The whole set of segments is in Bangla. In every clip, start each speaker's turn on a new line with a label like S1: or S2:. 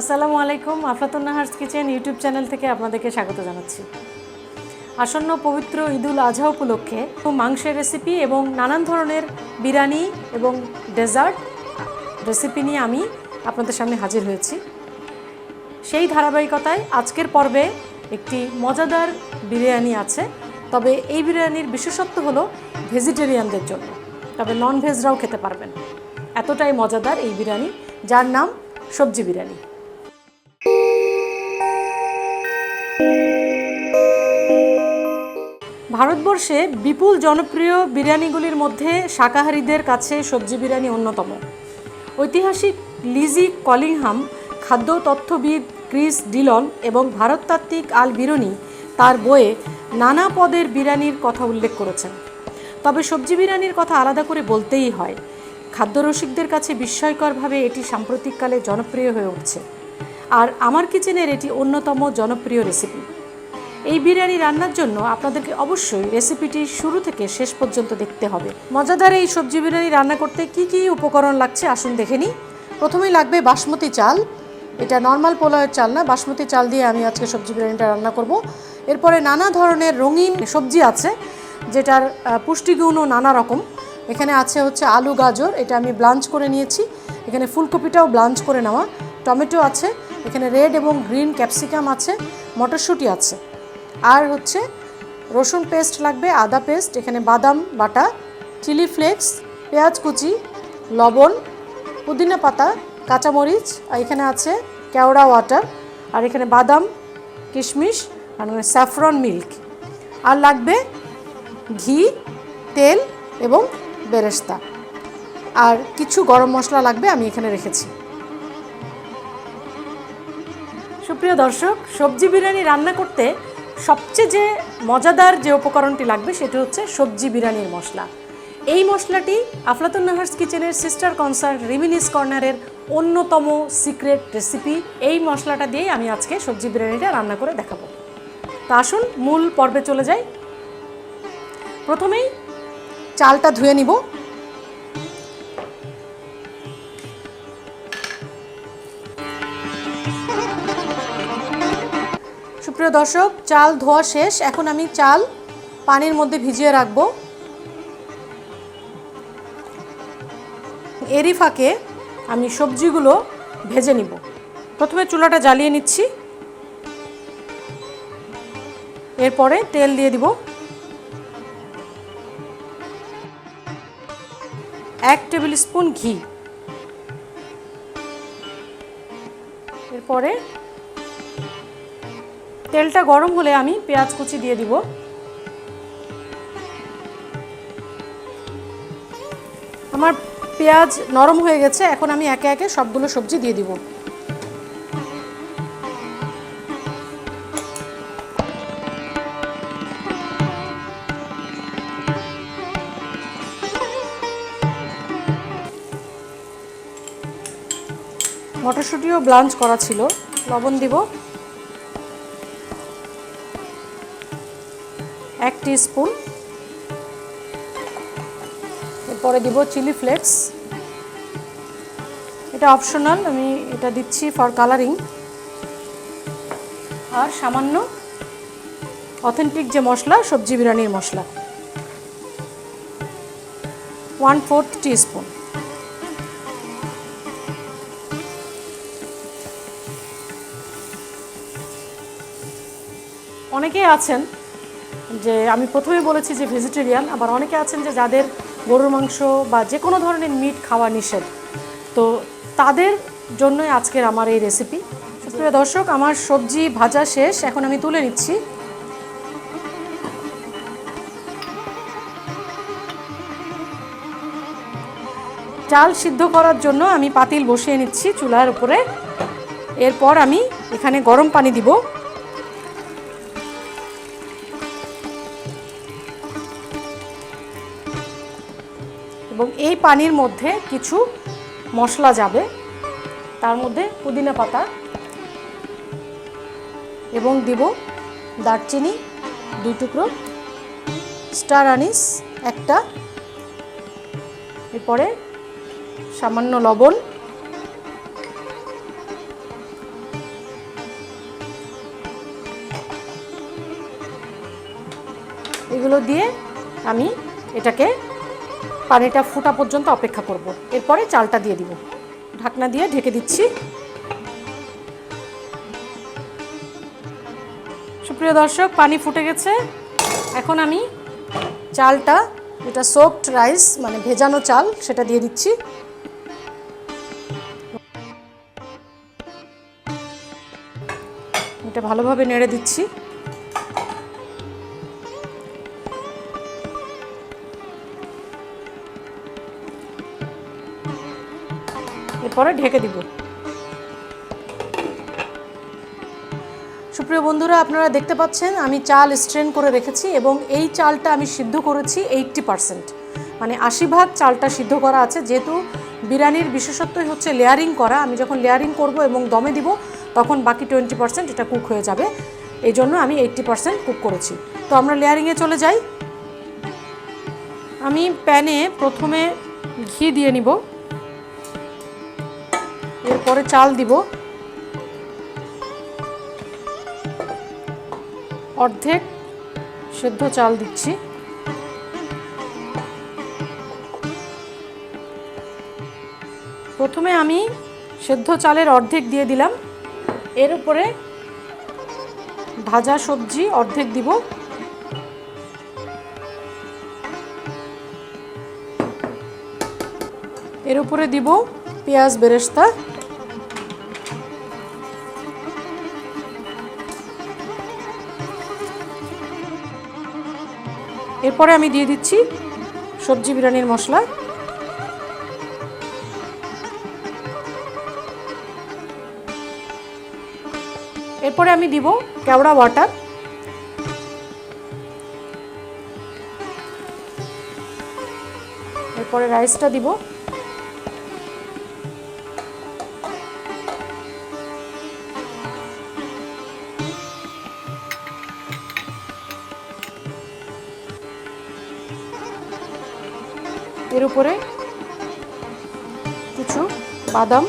S1: আসসালামু আলাইকুম Aflatun Nahar's kitchen YouTube channel থেকে আপনাদেরকে স্বাগত জানাচ্ছি। আসন্ন পবিত্র ঈদুল আজহা উপলক্ষে মাংসের রেসিপি এবং নানান ধরনের বিরিয়ানি এবং ডেজার্ট রেসিপি নিয়ে আমি আপনাদের সামনে হাজির হয়েছি। সেই ধারাবাহিকতায় আজকের পর্বে একটি মজাদার বিরিয়ানি আছে, তবে এই বিরিয়ানির বিশেষত্ব হলো ভেজিটেরিয়ানদের জন্য, তবে নন ভেজরাও খেতে পারবেন। এতটাই মজাদার এই বিরিয়ানি, যার নাম সবজি বিরিয়ানি। ভারতবর্ষে বিপুল জনপ্রিয় বিরিয়ানিগুলির মধ্যে শাকাহারীদের কাছে সবজি বিরিয়ানি অন্যতম। ঐতিহাসিক লিজি কলিংহাম খাদ্য তথ্যবিদ ক্রিস ডিলন এবং ভারততাত্ত্বিক আল বিরনি তার বইয়ে নানা পদের বিরিয়ানির কথা উল্লেখ করেছেন। তবে সবজি বিরিয়ানির কথা আলাদা করে বলতেই হয়, খাদ্যরসিকদের কাছে বিস্ময়করভাবে এটি সাম্প্রতিককালে জনপ্রিয় হয়ে উঠছে। আর আমার কিচেনের এটি অন্যতম জনপ্রিয় রেসিপি এই বিরিয়ানি রান্নার জন্য আপনাদেরকে অবশ্যই রেসিপিটি শুরু থেকে শেষ পর্যন্ত দেখতে হবে। মজাদার এই সবজি বিরিয়ানি রান্না করতে কি কি উপকরণ লাগছে আসুন দেখে নিই। প্রথমেই লাগবে বাসমতি চাল। এটা নর্মাল পোলাওয়ের চাল না, বাসমতি চাল দিয়ে আমি আজকে সবজি বিরিয়ানিটা রান্না করব। এরপরে নানা ধরনের রঙিন সবজি আছে, যেটার পুষ্টিগুণও নানা রকম। এখানে আছে হচ্ছে আলু, গাজর, এটা আমি ব্লাঞ্চ করে নিয়েছি। এখানে ফুলকপিটাও ব্লাঞ্চ করে নেওয়া। টমেটো আছে, এখানে রেড এবং গ্রিন ক্যাপসিকাম আছে, মটরশুঁটি আছে। আর হচ্ছে রসুন পেস্ট লাগবে, আদা পেস্ট, এখানে বাদাম, বাটা, চিলি ফ্লেক্স, পেঁয়াজ কুচি, লবণ, পুদিনা পাতা, কাঁচামরিচ, আর এখানে আছে কেওড়া ওয়াটার, আর এখানে বাদাম, কিশমিশ, আর স্যাফরন মিল্ক। আর লাগবে ঘি, তেল এবং বেরেস্তা। আর কিছু গরম মশলা লাগবে, আমি এখানে রেখেছি। সুপ্রিয় দর্শক, সবজি বিরিয়ানি রান্না করতে সবচেয়ে যে মজাদার যে উপকরণটি লাগবে সেটি হচ্ছে সবজি বিরিয়ানির মশলা। এই মশলাটি আফলাতুন নাহার্স কিচেনের সিস্টার কনসার্ট রিমিনিস কর্নারের অন্যতম সিক্রেট রেসিপি। এই মশলাটা দিয়েই আমি আজকে সবজি বিরিয়ানিটা রান্না করে দেখাবো। তা আসুন, মূল পর্বে চলে যাই। প্রথমেই চালটা ধুয়ে নিব। সুপ্রিয় দর্শক, চাল ধোয়া শেষ। এখন আমি চাল পানির মধ্যে ভিজিয়ে রাখব। এরই ফাঁকে আমি সবজিগুলো ভেজে নিব। প্রথমে চুলাটা জ্বালিয়ে নিচ্ছি। এরপরে তেল দিয়ে দিব। এক টেবিল স্পুন ঘি। এরপরে তেলটা গরম হলে আমি পেঁয়াজ কুচি দিয়ে দিব। আমার পেঁয়াজ নরম হয়ে গেছে, এখন আমি একে একে সবগুলো সবজি দিয়ে দিব। মটরশুঁটিও ব্লাঞ্চ করা ছিল। লবণ দিব। এক স্পুন এরপরে দিব চিলি ফ্লেক্স এটা অপশনাল আমি এটা দিচ্ছি ফর কালারিং আর সামান্য অথেন্টিক যে মশলা, সবজি বিরিয়ানির মশলা। ওয়ান ফোর্থ স্পুন অনেকেই আছেন যে আমি প্রথমে বলেছি যে ভেজিটেরিয়ান আবার অনেকে আছেন যে যাদের গরুর মাংস বা যে কোনো ধরনের মিট খাওয়া নিষেধ। তো তাদের জন্যই আজকের আমার এই রেসিপি দর্শক, আমার সবজি ভাজা শেষ, এখন আমি তুলে নিচ্ছি। চাল সিদ্ধ করার জন্য আমি পাতিল বসিয়ে নিচ্ছি চুলার উপরে। এরপর আমি এখানে গরম পানি দিব। এবং এই পানির মধ্যে কিছু মশলা যাবে। তার মধ্যে পুদিনা পাতা এবং দিব দারচিনি, দুই টুকরো। স্টার আনিস, একটা। এরপরে সামান্য লবণ। এগুলো দিয়ে আমি এটাকে পানিটা ফোটা পর্যন্ত অপেক্ষা করব। এরপরে চালটা দিয়ে দিব। ঢাকনা দিয়ে ঢেকে দিচ্ছি। সুপ্রিয় দর্শক, পানি ফুটে গেছে। এখন আমি চালটা যেটা সোপড রাইস মানে ভেজানো চাল, সেটা দিয়ে দিচ্ছি। এটা ভালোভাবে নেড়ে দিচ্ছি। এরপরে ঢেকে দিব। সুপ্রিয় বন্ধুরা, আপনারা দেখতে পাচ্ছেন, আমি চাল স্ট্রেন করে রেখেছি এবং এই চালটা আমি সিদ্ধ করেছি এইটটি পারসেন্ট। মানে আশি ভাগ চালটা সিদ্ধ করা আছে, যেহেতু বিরিয়ানির বিশেষত্বই হচ্ছে লেয়ারিং করা। আমি যখন লেয়ারিং করব এবং দমে দিব, তখন বাকি টোয়েন্টি পারসেন্ট এটা কুক হয়ে যাবে। এই জন্য আমি এইটটি পারসেন্ট কুক করেছি। তো আমরা লেয়ারিংয়ে চলে যাই। আমি প্যানে প্রথমে ঘি দিয়ে নিব। এরপরে চাল দিব। অর্ধেক সেদ্ধ চাল দিচ্ছি। প্রথমে আমি সেদ্ধ চালের অর্ধেক দিয়ে দিলাম। এর উপরে ভাজা সবজি অর্ধেক দিব। এর উপরে দিব পেঁয়াজ বেরেস্তা। এরপরে আমি দিয়ে দিচ্ছি সবজি বিরিয়ানির মশলা। এরপরে আমি দিব কেওড়া ওয়াটার। এরপরে রাইসটা দিব। এর উপরে কিছু বাদাম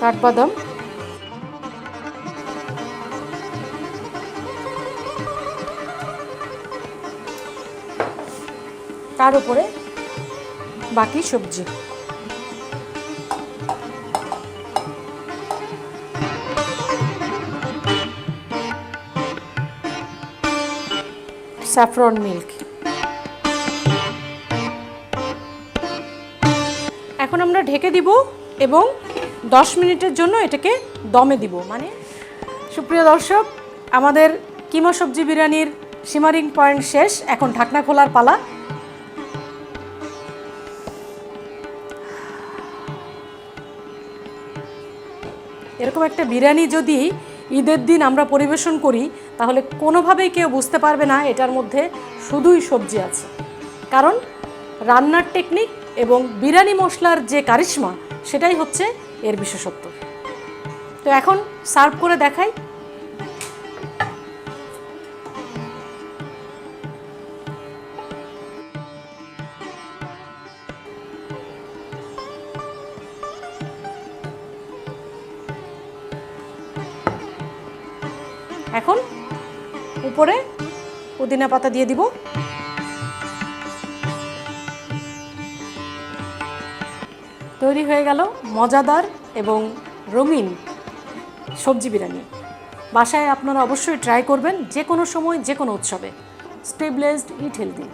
S1: কাঠবাদাম। তার উপরে বাকি সবজি। স্যাফরন মিল্ক এখন আমরা ঢেকে দিব এবং 10 মিনিটের জন্য এটাকে দমে দিব। মানে সুপ্রিয় দর্শক, আমাদের কিমা সবজি বিরিয়ানির সিমারিং পয়েন্ট শেষ। এখন ঢাকনা খোলার পালা। এরকম একটা বিরিয়ানি যদি ঈদের দিন আমরা পরিবেশন করি, তাহলে কোনোভাবেই কেউ বুঝতে পারবে না এটার মধ্যে শুধুই সবজি আছে। কারণ রান্নার টেকনিক এবং বিরিয়ানি মশলার যে কারিশমা, সেটাই হচ্ছে এর বিশেষত্ব। তো এখন সার্ভ করে দেখাই। এখন উপরে পুদিনা পাতা দিয়ে দিব। তৈরি হয়ে গেল মজাদার এবং রঙিন সবজি বিরিয়ানি। বাসায় আপনারা অবশ্যই ট্রাই করবেন যে কোনো সময় যে কোনো উৎসবে স্টেবলাইজড ইট হেলদি